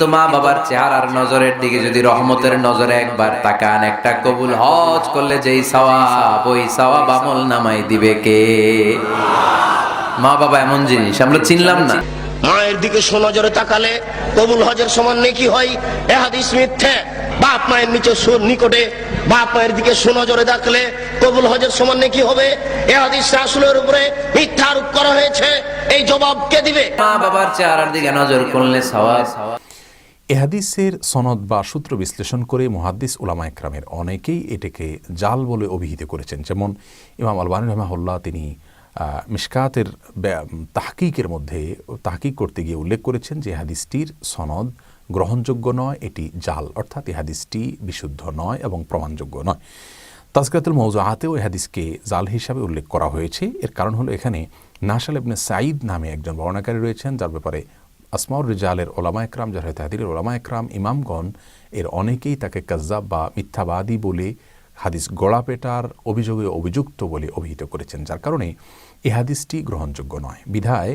তো মা বাবার চেহারার নজরের দিকে যদি রহমতের নজরে একবার তাকান একটা কবুল হজ করলে যেই সওয়াব ওই সওয়াব আমল নামাই দিবে কে? মা বাবা এমন জিনিস আমরা চিনলাম না। মায়ের দিকে সোনজরে তাকালে কবুল হজের সমান নেকি হয়? এ হাদিস মিথ্যে। বাপ মায়ের নিচে সু- নিকটে বাপ মায়ের দিকে সোনজরে দেখলে কবুল হজের সমান নেকি হবে? এ হাদিস রাসুলের উপরে মিথ্যা আরোপ করা হয়েছে। এই জবাব কে দিবে? মা বাবার চেহারার দিকে নজর করলে সওয়াব। এ হাদিসের সনদ বা সূত্র বিশ্লেষণ করে মুহাদ্দিস উলামা একরামের অনেকেই এটাকে জাল বলে অভিহিত করেছেন। যেমন ইমাম আলবানী রহমাহুল্লাহ তিনি ব্যা- তাহকিকের মধ্যে তাহকিক করতে গিয়ে উল্লেখ করেছেন যে হাদিসটির সনদ গ্রহণযোগ্য নয়, এটি জাল। অর্থাৎ এই হাদিসটি বিশুদ্ধ নয় এবং প্রমাণযোগ্য নয়। তাজকাতুল মৌজাহাতেও এই হাদিসকে জাল হিসাবে উল্লেখ করা হয়েছে। এর কারণ হলো এখানে নাসাল ইবনে সাঈদ নামে একজন বর্ণাকারী রয়েছেন, যার ব্যাপারে আসমাউর রিজালের ওলামা একরাম যারা তাহাদের ওলামা একরাম, ইমামগণ, এর অনেকেই তাকে কাজ্জাব বা মিথ্যাবাদী বলে হাদিস গড়াপেটার অভিযোগে অভিযুক্ত বলে অভিহিত করেছেন যার কারণে এই হাদিসটি গ্রহণযোগ্য নয়। বিধায়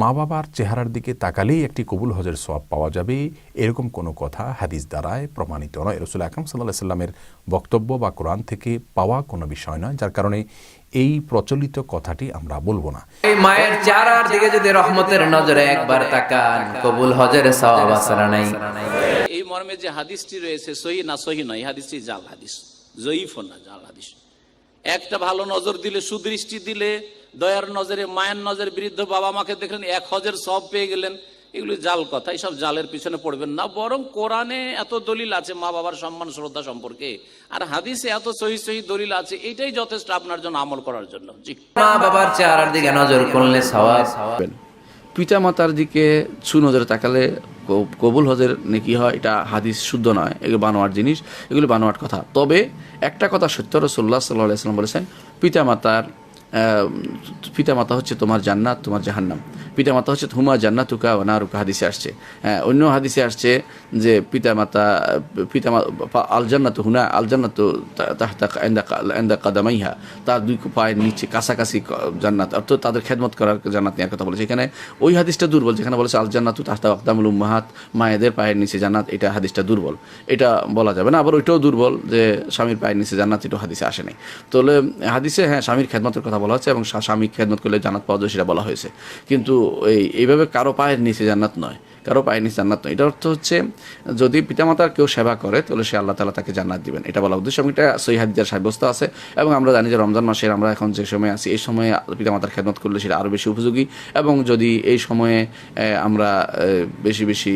মা বাবার চেহারার দিকে তাকালেই একটি কবুল হজের সওয়াব পাওয়া যাবে এরকম কোনো কথা হাদিস দ্বারায় প্রমাণিত নয়। রসুল আকরম সাল্লাহ সাল্লামের বক্তব্য বা কোরআন থেকে পাওয়া কোনো বিষয় নয় যার কারণে এই প্রচলিত কথাটি আমরা বলব না। এই মায়ের চেহারার দিকে যদি রহমতের নজরে একবার তাকান কবুল হজের সওয়াব আসারা নাই? এই মর্মে যে হাদিসটি রয়েছে সহি না সহি নয় হাদিসটি জাল হাদিস। জয়ীফ না জাল হাদিস। একটা ভালো নজর দিলে সুদৃষ্টি দিলে দয়ার নজরে মায়ের নজর বৃদ্ধ বাবা মাকে দেখলেন এক হজের সব পেয়ে গেলেন। এগুলি জাল কথা এইসব জালের পিছনে পড়বেন না বরং কোরআনে এত দলিল আছে মা বাবার সম্মান শ্রদ্ধা সম্পর্কে। আর হাদিসে এত সহি সহি দলিল আছে এটাই যথেষ্ট আপনার জন্য আমল করার জন্য। জি। মা বাবার চেহারার দিকে নজর করলে সওয়াব। পিতা মাতার দিকে সুনজরে তাকালে কবুল হজের নেকি হয়, এটা হাদিস শুদ্ধ নয়, এগুলো বানোয়ার জিনিস, এগুলো বানোয়ার কথা। তবে একটা কথা সত্য রসোল্লা সাল্লাহ সাল্লাম বলেছেন, পিতামাতার মাতার পিতা মাতা হচ্ছে তোমার জান্নাত, তোমার জাহান্নাম। পিতা মাতা হচ্ছে হুমা জান্নাতুকা ও নারুকা হাদিসে আসছে। হ্যাঁ অন্য হাদিসে আসছে যে পিতা মাতা পিতা আল জান্নাত হুনা আল জান্নাত এন্দা কাদামাইহা, তার দুই পায়ের নিচে কাছাকাছি জান্নাত, অর্থাৎ তাদের খেদমত করার জান্নাত নেওয়ার কথা বলেছে। এখানে ওই হাদিসটা দুর্বল, যেখানে বলেছে আল জান্নাতু তাহতা আকদামুল উম্মাহাত, মায়েদের পায়ের নিচে জান্নাত, এটা হাদিসটা দুর্বল। এটা বলা যাবে না, আবার ওইটাও দুর্বল যে স্বামীর পায়ের নিচে জান্নাত এটাও হাদিসে আসে নাই। তাহলে হাদিসে হ্যাঁ স্বামীর খেদমতের কথা বলা হচ্ছে এবং স্বা- স্বামী খেদমত করলে জান্নাত পাওয়া যায় সেটা বলা হয়েছে। কিন্তু এই এইভাবে কারও পায়ের নিচে জান্নাত নয়। কারও পায়নি জান্নাত নয়। এটার অর্থ হচ্ছে, যদি পিতামাতার কেউ সেবা করে, তাহলে সে আল্লাহ তালা তাকে জান্নাত দিবেন। এটা বলা উদ্দেশ্য। এবং এটা সহি হাদিজার সাব্যস্ত আছে। এবং আমরা জানি যে রমজান মাসের আমরা এখন যে সময় আছি, এই সময়ে পিতামাতার খেদমত করলে সেটা আরও বেশি উপযোগী। এবং যদি এই সময়ে আমরা বেশি বেশি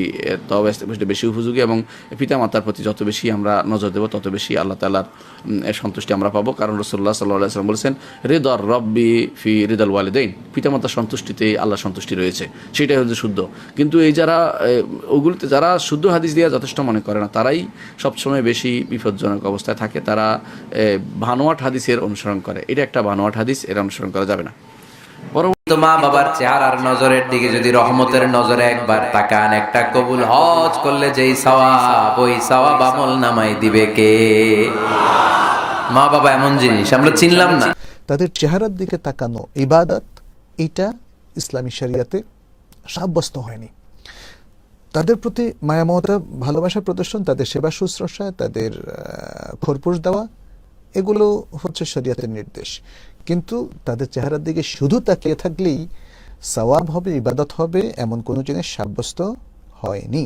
তবে বেশি উপযোগী এবং পিতামাতার প্রতি যত বেশি আমরা নজর দেবো, তত বেশি আল্লাহ তালার সন্তুষ্টি আমরা পাবো। কারণ রসুল্লাহ সাল্লাহ সাল্লাম বলেছেন হৃদর রব্বি ফি হৃদল ওয়ালিদাইন। পিতামাতার সন্তুষ্টিতেই আল্লাহ সন্তুষ্টি রয়েছে। সেটাই হচ্ছে শুদ্ধ। কিন্তু এই যারা ওগুলোতে যারা শুদ্ধ হাদিস দিয়ে যথেষ্ট মনে করে না তারাই সবসময় বেশি বিপজ্জনক অবস্থায় থাকে তারা ভানোয়াট হাদিসের অনুসরণ করে। এটা একটা ভানোয়াট হাদিস এর অনুসরণ করা যাবে না। তো মা বাবার চেহারার নজরের দিকে যদি রহমতের নজরে একবার তাকান একটা কবুল হজ করলে যেই সওয়াব ওই সওয়াব আমল নামাই দিবে কে? মা বাবা এমন জিনিস আমরা চিনলাম না। তাদের চেহারার দিকে তাকানো ইবাদত এটা ইসলামী শরিয়াতে সাব্যস্ত হয়নি। তাদের প্রতি মায়ামমতা ভালোবাসা প্রদর্শন, তাদের সেবা শুশ্রূষা, তাদের খোরপোশ দেওয়া, এগুলো হচ্ছে শরিয়াতের নির্দেশ। কিন্তু তাদের চেহারার দিকে শুধু তাকিয়ে থাকলেই সওয়াব হবে, ইবাদত হবে, এমন কোনো জিনিস সাব্যস্ত হয়নি।